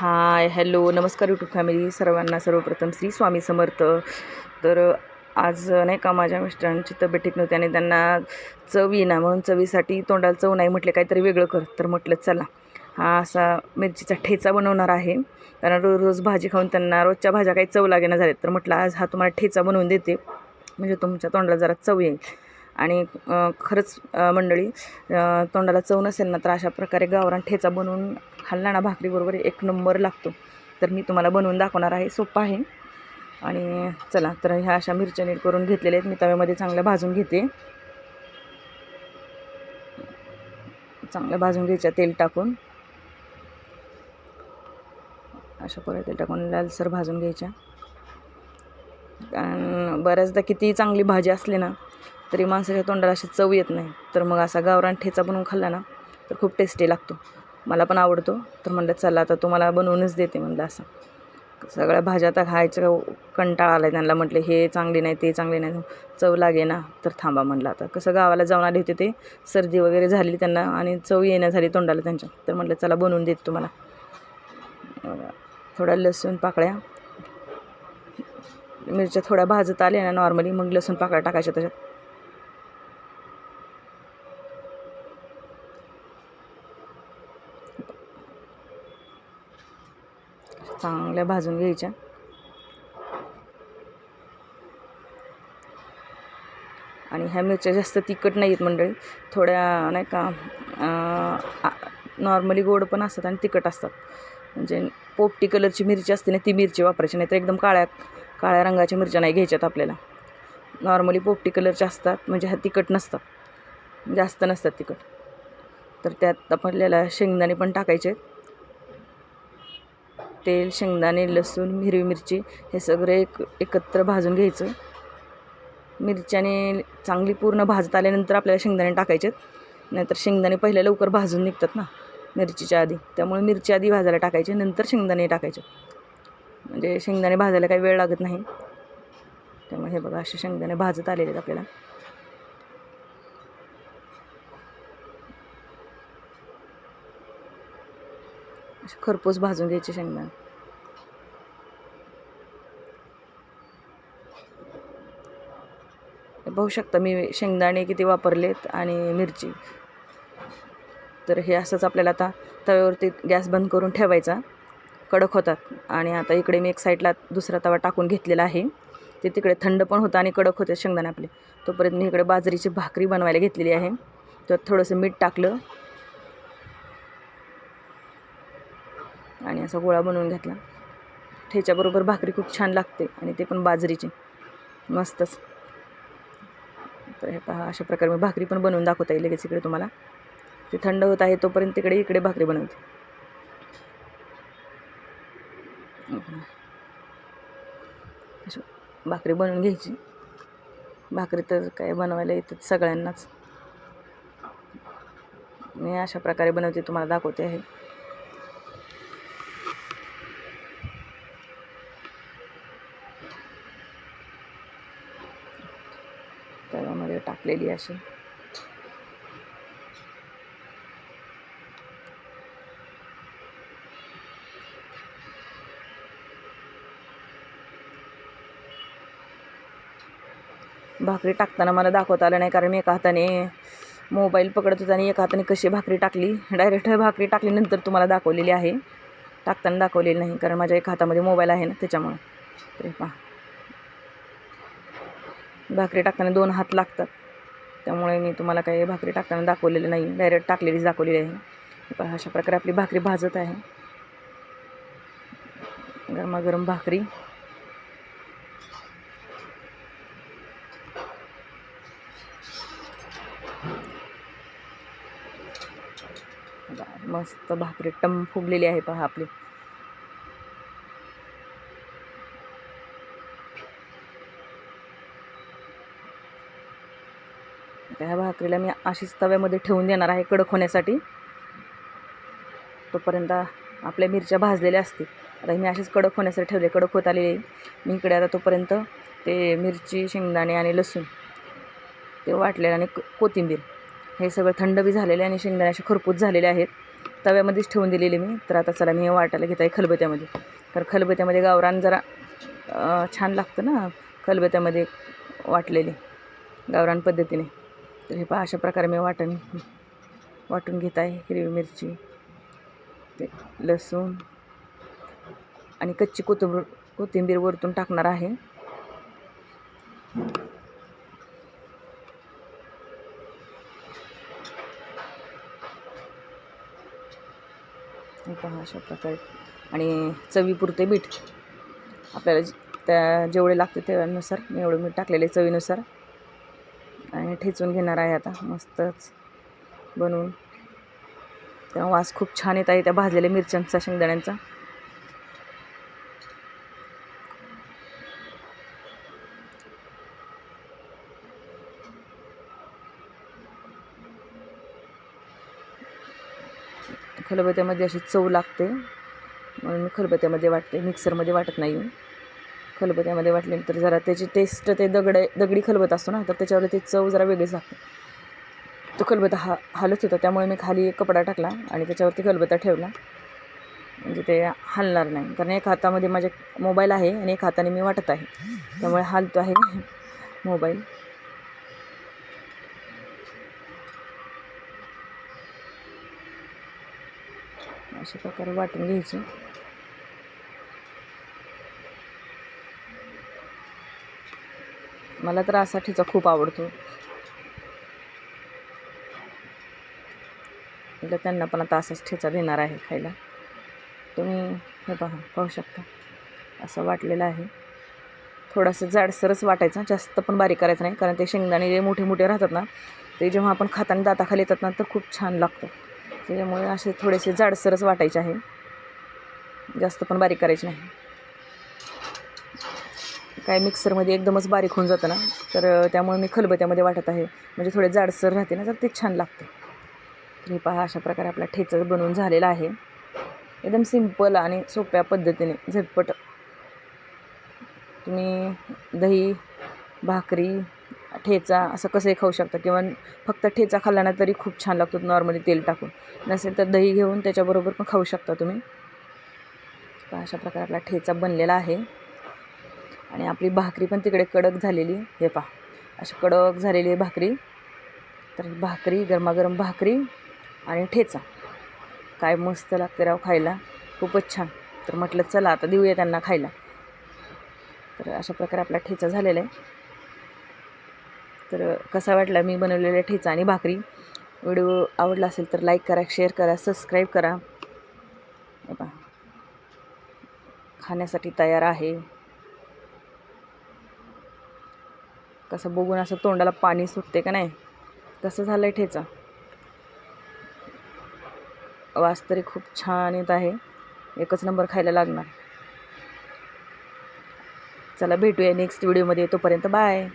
हाय hello नमस्कार YouTube family सर्वांना सर्वप्रथम श्री स्वामी समर्थ. तर आज नाही का माझ्या मिस्टरांची तब्येत ठीक नव्हती आणि त्यांना चव येईना म्हणून चवीसाठी तोंडाला चव नाही म्हटले काहीतरी वेगळं कर. तर म्हटलं चला हा असा मिरचीचा ठेचा बनवणार आहे. कारण रोज रोज भाजी खाऊन त्यांना रोजच्या भाज्या काही चव लागेना झाल्यात. तर म्हटलं आज हा तुम्हाला ठेचा बनवून देते. म्हणजे तुमच्या तोंडाला जरा चव येईल. आणि खरंच मंडळी तोंडाला चव नसेल ना तर अशा प्रकारे गावरान ठेचा बनवून खाल्ला ना भाकरीबरोबर एक नंबर लागतो. तर मी तुम्हाला बनवून दाखवणार आहे. सोपं आहे. आणि चला तर ह्या अशा मिरच्या नीट करून घेतलेल्या आहेत. मी तव्यामध्ये चांगल्या भाजून घेते. चांगल्या भाजून घ्यायच्या तेल टाकून. अशा प्रकारे तेल टाकून लालसर भाजून घ्यायच्या. कारण बऱ्याचदा कितीही चांगली भाजी असली ना तरी माणसाच्या तोंडाला अशी चव येत नाही. तर मग असा गावरान ठेचा बनवून खाल्ला ना तर खूप टेस्टी लागतो. मला पण आवडतो. तर म्हणलं चला आता तुम्हाला बनवूनच देते म्हणलं असं. सगळ्या भाज्या आता खायचं कंटाळा आला त्यांना म्हटलं हे चांगली नाही ते चांगले नाही. चव लागे ना. तर थांबा म्हणलं आता. कसं गावाला जाऊन आले होते ते सर्दी वगैरे झाली त्यांना आणि चव येण्या झाली तोंडाला त्यांच्या. तर म्हटलं चला बनवून देते तुम्हाला. थोड्या लसूण पाकळ्या मिरच्या थोड्या भाजत आल्या ना नॉर्मली मग लसूण पाकळ्या टाकायच्या त्याच्यात चांगल्या भाजून घ्यायच्या. आणि ह्या मिरच्या जास्त तिखट नाही आहेत मंडळी. थोड्या नाही का नॉर्मली गोड पण असतात आणि तिखट असतात. म्हणजे पोपटी कलरची मिरची असते ना ती मिरची वापरायची नाही तर एकदम काळ्या काळ्या रंगाच्या मिरच्या नाही घ्यायच्यात आपल्याला. नॉर्मली पोपटी कलरच्या असतात म्हणजे ह्या तिखट नसतात. जास्त नसतात तिखट. तर त्यात आपल्याला शेंगदाणे पण टाकायचे आहेत. तेल शेंगदाणे लसूण हिरवी मिरची हे सगळे एक एकत्र भाजून घ्यायचं. मिरच्याने चांगली पूर्ण भाजत आल्यानंतर आपल्याला शेंगदाणे टाकायचे नाहीतर शेंगदाणे पहिले लवकर भाजून निघतात ना मिरचीच्या आधी. त्यामुळे मिरची आधी भाजायला टाकायचे नंतर शेंगदाणे टाकायचे. म्हणजे शेंगदाणे भाजायला काही वेळ लागत नाही. त्यामुळे हे बघा असे शेंगदाणे भाजत आलेले आहेत आपल्याला. खरपूस भाजून घ्यायचे शेंगदाणे. पाहू शकता मी शेंगदाणे किती वापरलेत आणि मिरची. तर हे असंच आपल्याला आता तव्यावरती गॅस बंद करून ठेवायचा. कडक होतात आणि आता इकडे मी एक साईडला दुसरा तवा टाकून घेतलेला आहे. ते तिकडे थंड पण होतं आणि कडक होते शेंगदाणे आपले. तोपर्यंत मी इकडे बाजरीची भाकरी बनवायला घेतलेली आहे. त्यात थोडंसं मीठ टाकलं. आणि असा गोळा बनवून घेतला. ठेच्याबरोबर भाकरी खूप छान लागते आणि ते पण बाजरीची. मस्तच. तर हे पहा अशा प्रकारे मी भाकरी पण बनवून दाखवता येईल लगेच इकडे तुम्हाला. ते थंड होत आहे तोपर्यंत तिकडे इकडे भाकरी बनवते. अशी भाकरी बनवून घ्यायची. भाकरी तर काय बनवायला येतात सगळ्यांनाच. मी अशा प्रकारे बनवते तुम्हाला दाखवते आहे. तव्यामध्ये अशी. भाकरी टाकताना मला दाखवता आलं नाही कारण मी एका हाताने मोबाईल पकडत होता आणि एका हाताने कशी भाकरी टाकली. डायरेक्ट भाकरी टाकल्यानंतर तुम्हाला दाखवलेली आहे. टाकताना दाखवलेली नाही कारण माझ्या एका हातामध्ये मोबाईल आहे ना त्याच्यामुळं. तरी पहा. भाकरी टाकताना दोन हात लागतात. त्यामुळे मी तुम्हाला काही भाकरी टाकताना दाखवलेलं नाही डायरेक्ट टाकलेलीच दाखवलेली आहे. पहा अशा प्रकारे आपली भाकरी भाजत आहे. गरमागरम भाकरी. मस्त भाकरी टम फुगलेली आहे पहा आपली. आता ह्या भाकरीला मी अशीच तव्यामध्ये ठेवून देणार आहे कडक होण्यासाठी. तोपर्यंत आपल्या मिरच्या भाजलेल्या असतील. आता मी अशीच कडक होण्यासाठी ठेवले. कडक होत आलेली मी इकडे आता तोपर्यंत ते मिरची शेंगदाणे आणि लसूण ते वाटलेलं आणि कोथिंबीर हे सगळं थंड बी झालेले आणि शेंगदाणे असे खरपूस झालेले आहेत. तव्यामध्येच ठेवून दिलेली मी. तर आता चला मी हे वाटायला घेत आहे खलबत्यामध्ये तर खलबत्यामध्ये गावरान जरा छान लागतं ना खलबत्यामध्ये वाटलेली गावरान पद्धतीने. तर हे पहा अशा प्रकारे मी वाटण वाटून घेत आहे हिरवी मिरची ते लसूण आणि कच्ची कोथिंबीर कोथिंबीर वरतून टाकणार आहे. हे पहा अशा प्रकारे. आणि चवीपुरते मीठ. आपल्याला त्या जेवढे लागते त्यानुसार मी एवढं मीठ टाकलेले चवीनुसार. आणि ठेचून घेणार आहे आता मस्तच बनवून. तेव्हा वास खूप छान येत आहे त्या भाजलेल्या मिरच्यांचा शेंगदाण्यांचा. खलबत्यामध्ये अशी चव लागते. म्हणून मी खलबत्यामध्ये वाटते मिक्सरमध्ये वाटत नाही. खलबत्यामध्ये वाटल्यानंतर तर जरा त्याची टेस्ट ते दगड दगडी खलबत असतो ना तर त्याच्यावर ती चव जरा वेगळीच लागते. तो खलबत्ता हा हालत होता त्यामुळे मी खाली एक कपडा टाकला आणि त्याच्यावरती खलबत्ता ठेवला. म्हणजे ते हलणार नाही. कारण एक हातामध्ये माझे मोबाईल आहे आणि एक हाताने मी वाटत आहे. त्यामुळे हालतो आहे मोबाईल अशा प्रकारे वाटून घ्यायची. मला तर असा ठेचा खूप आवडतो. म्हटलं त्यांना पण आता असाच ठेचा देणार आहे खायला. तुम्ही हे पहा पाहू शकता. असं वाटलेलं आहे. थोडंसं जाडसरच वाटायचं जास्त पण बारीक करायचं नाही कारण ते शेंगदाणे जे मोठे मोठे राहतात ना ते जेव्हा आपण खाताना दाताखाली येतात ना तर खूप छान लागतं. त्याच्यामुळे असे थोडेसे जाडसरच वाटायचे आहे. जास्त पण बारीक करायचे नाही. काय मिक्सरमध्ये एकदमच बारीक होऊन जातं ना तर त्यामुळे मी खलबत्यामध्ये वाटत आहे. म्हणजे थोडे जाडसर राहते ना तर ते छान लागतं. तर हे पहा अशा प्रकारे आपला ठेचा बनवून झालेला आहे. एकदम सिंपल आणि सोप्या पद्धतीने झटपट. तुम्ही दही भाकरी ठेचा असं कसंही खाऊ शकता किंवा फक्त ठेचा खाल्ला ना तरी खूप छान लागतो नॉर्मली तेल टाकून. नसेल तर दही घेऊन त्याच्याबरोबर पण खाऊ शकता तुम्ही. अशा प्रकारे आपला ठेचा बनलेला आहे. आणि आपली भाकरी पण तिकडे कडक झालेली. आहे. हे पहा अशी कडक झालेली आहे भाकरी. तर भाकरी गरमागरम भाकरी आणि ठेचा. काय मस्त लागते राव खायला. खूपच छान. तर म्हटलं चला आता देऊया त्यांना खायला. तर अशा प्रकारे आपला ठेचा झालेला आहे. तर कसा वाटला मी बनवलेला ठेचा आणि भाकरी? व्हिडिओ आवडला असेल तर लाईक करा शेअर करा सबस्क्राईब करा. हे पहा. खाण्यासाठी तयार आहे. कसं बघून असं तोंडाला पाणी सुटते का नाही? तसं झालं आहे ठेचा. वास तरी खूप छान येत आहे. एकच नंबर खायला लागणार. चला भेटूया नेक्स्ट व्हिडिओमध्ये तोपर्यंत बाय